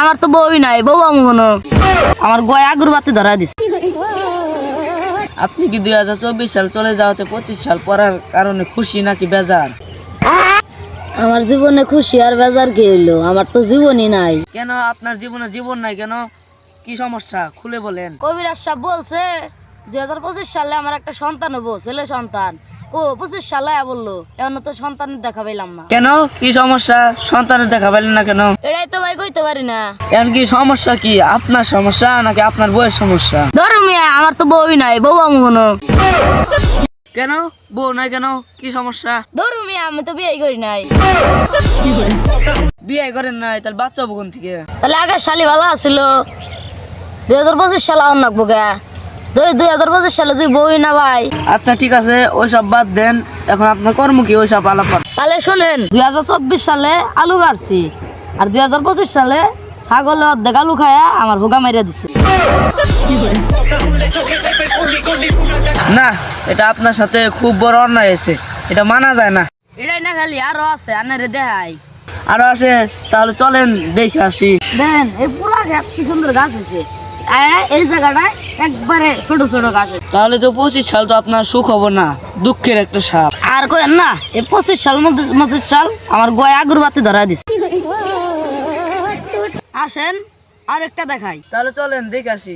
আমার তো বউই নাই বউ আমি কোনো। আমার গয় আগুর বাতি ধরা দিছে। আপনি কি দুই হাজার চব্বিশ সাল চলে যাওয়াতে পঁচিশ সাল পড়ার কারণে খুশি নাকি বেজার? আমার জীবনে খুশি আর বেজার কি হইল? আমার তো জীবনই নাই। কেন? আপনার জীবনে জীবন নাই কেন? কি সমস্যা? খুলে বলেন। কবিরাজ সাহেব বলছে দুই হাজার পঁচিশ সালে আমার একটা সন্তান হব ছেলে সন্তান। কো পঁচিশ সালে বলল এখন তো সন্তানের দেখা পাইলাম না। কেন? কি সমস্যা? সন্তানের দেখা পাইলেন না কেন? কইতে পারি না এখন কি সমস্যা কি? আপনার সমস্যা নাকি আপনার বউয়ের সমস্যা? ধরো মিয়া আমার তো বউই নাই বউ আমি কোনো। কেন? বউ নাই কেন? কি সমস্যা? ধরো মিয়া আমি তো বিয়ে করি নাই। বিয়ে করেন নাই তাহলে বাচ্চা হব কোন থেকে? তাহলে আগে শালি ভালো আছিল। দুই হাজার পঁচিশ সালে অন্য দুই দুই হাজার পঁচিশ সালে তুই বউই না ভাই। আচ্ছা ঠিক আছে ওইসব বাদ দেন। এখন আপনার কর্ম কি? ওইসব আলাপ তাহলে শোনেন দুই হাজার চব্বিশ সালে আলু কাটছি আর দুই হাজার পঁচিশ সালে ছাগলে অর্ধেক আলু খায়া আমার ভোগা মারিয়া দিছে। না এটা আপনার সাথে খুব বড় অন্যায় হয়েছে। এটা মানা যায় না। এটাই না খালি আরও আছে আনারে দেখাই। আরও আসে তাহলে চলেন দেখে আসি। দেন এই পুরা গাছ কি সুন্দর গাছ হয়েছে। এই জায়গাটায় একবারে ছোট ছোট গাছ তাহলে তো পঁচিশ সাল তো আপনার সুখ হব না দুঃখের একটা সাপ। আর কয়েন না এই পঁচিশ সাল মধ্যে পঁচিশ সাল আমার গয় আগুর বাতি ধরা দিছে। আসেন আরেকটা দেখাই। তাহলে চলেন দেখে আসি।